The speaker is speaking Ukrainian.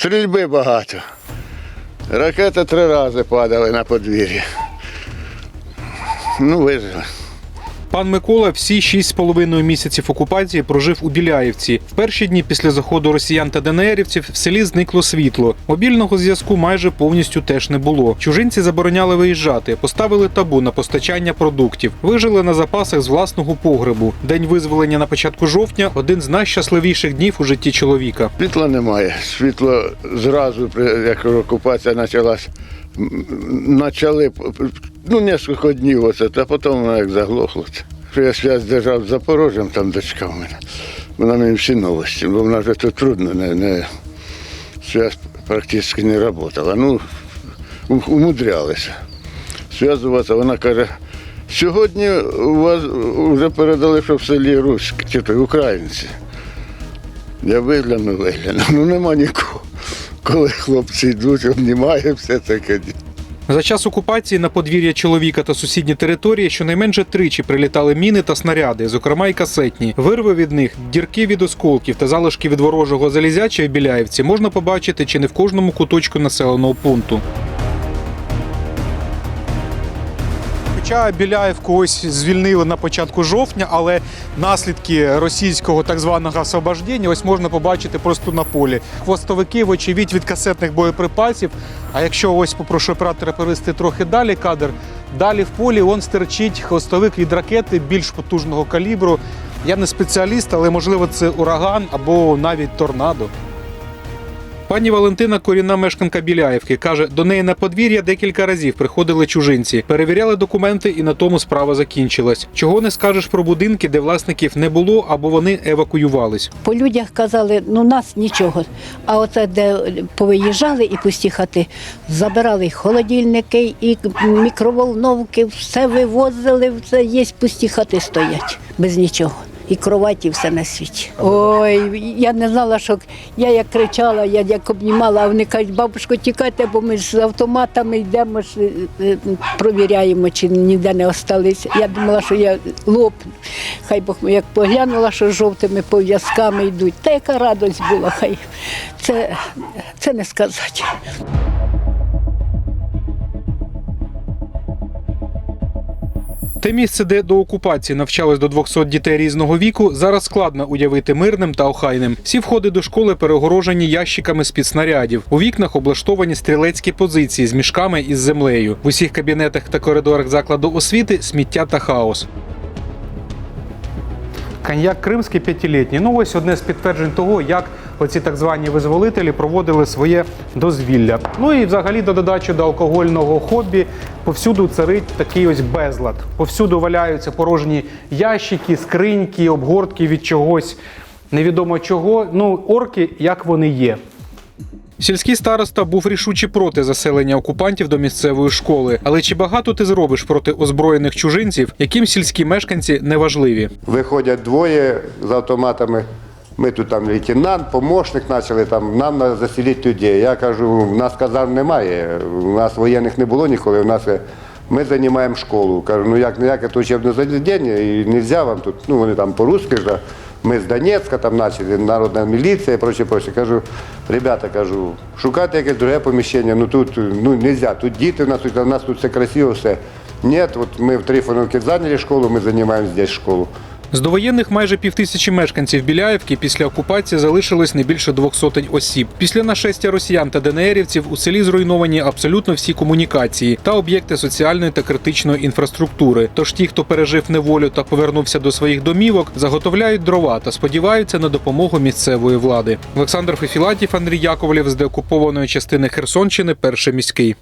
Стрільби багато. Ракети три рази падали на подвір'я. Ну, вижили. Пан Микола всі шість з половиною місяців окупації прожив у Біляївці. В перші дні після заходу росіян та ДНРівців в селі зникло світло. Мобільного зв'язку майже повністю теж не було. Чужинці забороняли виїжджати, поставили табу на постачання продуктів, вижили на запасах з власного погребу. День визволення на початку жовтня один з найщасливіших днів у житті чоловіка. Світла немає. Світло зразу, як окупація почалась, м, почали ну, кілька днів оце, а потім воно як заглохло. Що Я связь держав з Запорожжям, там дочка в мене. Вона мені всі новості, бо вона вже тут трудно, не, не, связь практично не працювала. Ну, умудрялися зв'язуватися. Вона каже, сьогодні у вас вже передали, що в селі руські, чи то українці. Я вигляну, вигляну. Ну нема нікого. Коли хлопці йдуть, обнімає все таке. За час окупації на подвір'я чоловіка та сусідні території щонайменше тричі прилітали міни та снаряди, зокрема й касетні. Вирви від них, дірки від осколків та залишки від ворожого залізяча в Біляєвці можна побачити чи не в кожному куточку населеного пункту. Хоча Біляївку ось звільнили на початку жовтня, але наслідки російського так званого освобождення ось можна побачити просто на полі. Хвостовики, вочевидь, від касетних боєприпасів. А якщо ось попрошу оператора перевести трохи далі кадр, далі в полі он стерчить хвостовик від ракети більш потужного калібру. Я не спеціаліст, але можливо це ураган або навіть торнадо. Пані Валентина корінна мешканка Біляївки. Каже, до неї на подвір'я декілька разів приходили чужинці, перевіряли документи, і на тому справа закінчилась. Чого не скажеш про будинки, де власників не було або вони евакуювались. По людях казали, ну нас нічого. А оце де повиїжджали і пусті хати, забирали холодильники, і мікроволновки, все вивозили, все є пусті хати стоять без нічого. І кроваті все на світі. Ой, я не знала, що я як кричала, я як обнімала, а вони кажуть, бабушко, тікайте, бо ми з автоматами йдемо, е, е, провіряємо, чи ніде не осталися. Я думала, що я лопну. Хай Бог як поглянула, що жовтими пов'язками йдуть. Та яка радость була, хай це, це не сказати. Те місце, де до окупації навчалось до 200 дітей різного віку, зараз складно уявити мирним та охайним. Всі входи до школи перегорожені ящиками з-під снарядів. У вікнах облаштовані стрілецькі позиції з мішками із землею. В усіх кабінетах та коридорах закладу освіти сміття та хаос. Коньяк кримський п'ятилітній. Ну ось одне з підтверджень того, як оці так звані визволителі проводили своє дозвілля. Ну і взагалі до додачі до алкогольного хобі повсюду царить такий ось безлад. Повсюду валяються порожні ящики, скриньки, обгортки від чогось невідомо чого. Ну, орки, як вони є. Сільський староста був рішуче проти заселення окупантів до місцевої школи. Але чи багато ти зробиш проти озброєних чужинців, яким сільські мешканці не важливі? Виходять двоє з автоматами. Ми тут там лейтенант, помощник почали там, нам треба заселити людей. Я кажу, у нас казарм немає, у нас воєнних не було ніколи, у нас е, ми займаємо школу. Кажу, ну як ніяке то учебне заведення, і не можна вам тут, ну вони там по-русски ж, ми з Донецька там почали, народна міліція і прочее, прочее. Кажу, ребята, кажу, шукайте якесь друге поміщення, ну тут ну, не можна, тут діти, у нас у нас тут все красиво, все. Ні, от ми в Трифоновці зайняли школу, ми займаємо здесь школу. З довоєнних майже півтисячі мешканців Біляївки після окупації залишилось не більше двох сотень осіб. Після нашестя росіян та ДНРівців у селі зруйновані абсолютно всі комунікації та об'єкти соціальної та критичної інфраструктури. Тож ті, хто пережив неволю та повернувся до своїх домівок, заготовляють дрова та сподіваються на допомогу місцевої влади. Олександр Фефілатів, Андрій Яковлєв з деокупованої частини Херсонщини, перший міський.